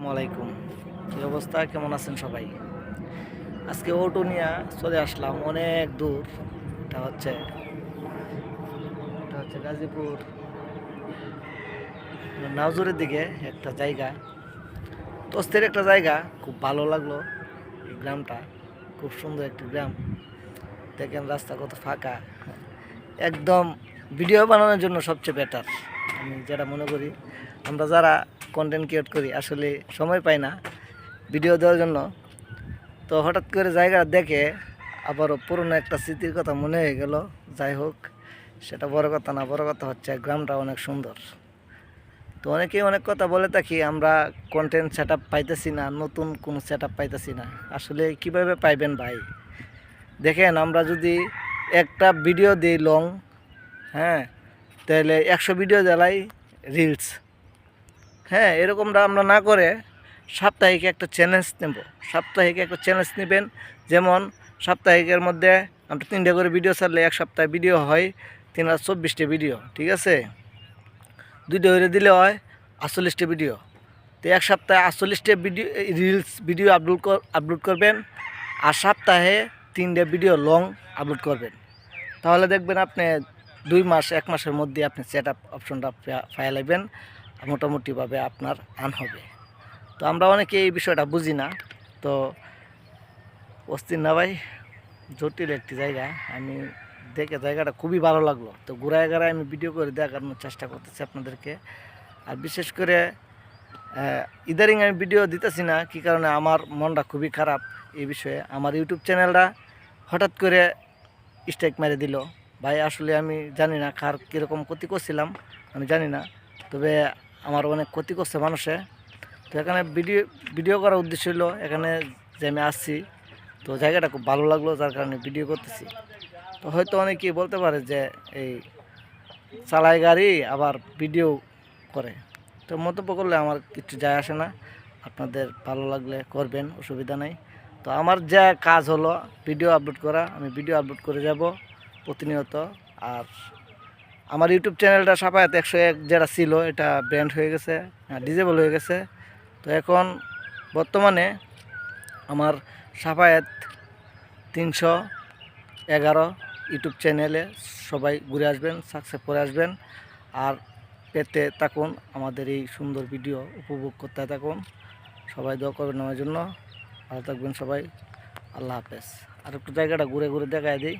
আসসালামাইকুম কী অবস্থা? কেমন আছেন সবাই? আজকে অটো নিয়ে চলে আসলাম অনেক দূর। এটা হচ্ছে এটা হচ্ছে গাজীপুর। নাওজুরের দিকে একটা জায়গা। তস্তের একটা জায়গা, খুব ভালো লাগল এই গ্রামটা। খুব সুন্দর একটি গ্রাম। দেখেন রাস্তা কত ফাঁকা। একদম ভিডিও বানানোর জন্য সবচেয়ে বেটার আমি যেটা মনে করি, আমরা যারা কন্টেন্ট ক্রিয়েট করি, আসলে সময় পাই না ভিডিও দেওয়ার জন্য। তো হঠাৎ করে জায়গা দেখে আবারও পুরনো একটা স্মৃতির কথা মনে হয়ে গেল। যাই হোক, সেটা বড় কথা না, বড় কথা হচ্ছে গ্রামটা অনেক সুন্দর। তো অনেকেই অনেক কথা বলে থাকি, আমরা কন্টেন্ট সেট পাইতেছি না, নতুন কোনো সেট পাইতেছি না। আসলে কীভাবে পাইবেন ভাই? দেখেন, আমরা যদি একটা ভিডিও দিই লং হ্যাঁ তাহলে একশো ভিডিও জ্বালাই রিলস হ্যাঁ এরকমটা আমরা না করে সাপ্তাহিক একটা চ্যালেঞ্জ নেব। সাপ্তাহিক একটা চ্যালেঞ্জ নেবেন। যেমন সাপ্তাহিকের মধ্যে আমরা তিনটে করে ভিডিও ছাড়লে এক সপ্তাহে ভিডিও হয়, তিন হাজার চব্বিশটা ভিডিও ঠিক আছে? দুইটা করে দিলে হয় আটচল্লিশটা ভিডিও তো এক সপ্তাহে আটচল্লিশটা video reels video upload upload করবেন আর সপ্তাহে তিনটে ভিডিও লং আপলোড করবেন। তাহলে দেখবেন আপনি দুই মাস, এক মাসের মধ্যে আপনি সেট আপ অপশনটা ফাইল লাগবেন মোটামুটিভাবে আপনার আন হবে। তো আমরা অনেকে এই বিষয়টা বুঝি না। তো অস্থির না ভাই? জটিল একটি জায়গা। আমি দেখে জায়গাটা খুবই ভালো লাগল। তো ঘুরায় ঘুরায় আমি ভিডিও করে দেখানোর চেষ্টা করতেছি আপনাদেরকে। আর বিশেষ করে ইদারিং আমি ভিডিও দিতেছি না, কী কারণে আমার মনটা খুবই খারাপ এই বিষয়ে। আমার ইউটিউব চ্যানেলটা হঠাৎ করে স্ট্রাইক মেরে দিল। ভাই, আসলে আমি জানি না কার কীরকম ক্ষতি করছিলাম, আমি জানি না। তবে আমার অনেক ক্ষতি করছে মানুষে। তো এখানে ভিডিও ভিডিও করার উদ্দেশ্য হলো, এখানে যে আমি আসছি তো জায়গাটা খুব ভালো লাগল, যার কারণে ভিডিও করতেছি। তো হয়তো অনেকেই বলতে পারে যে এই চালায় গাড়ি, আবার ভিডিও করে। তো মন্তব্য করলে আমার কিছু যায় আসে না। আপনাদের ভালো লাগলে করবেন, অসুবিধা নেই। তো আমার যা কাজ হলো, ভিডিও আপলোড করা, আমি ভিডিও আপলোড করে যাব প্রতিনিয়ত। আর আমার ইউটিউব চ্যানেলটা সাপায়াত একশো এক যেটা ছিল, এটা ব্যান্ড হয়ে গেছে ডিজেবল হয়ে গেছে। তো এখন বর্তমানে আমার সাফায়াত তিনশো এগারো ইউটিউব চ্যানেলে সবাই ঘুরে আসবেন, সাকসেস করে আসবেন। আর পেতে থাকুন, আমাদের এই সুন্দর ভিডিও উপভোগ করতে থাকুন। সবাই দোয়া করবেন আমার জন্য। ভালো থাকবেন সবাই। আল্লাহ হাফেজ। আর একটু জায়গাটা ঘুরে ঘুরে দেখায় দিই।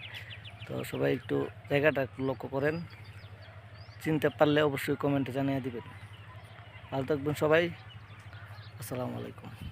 তো সবাই একটু জায়গাটা একটু লক্ষ্য করেন। চিনতে পারলে অবশ্যই কমেন্টে জানিয়ে দেবেন। ভালো থাকবেন সবাই। আসসালামু আলাইকুম।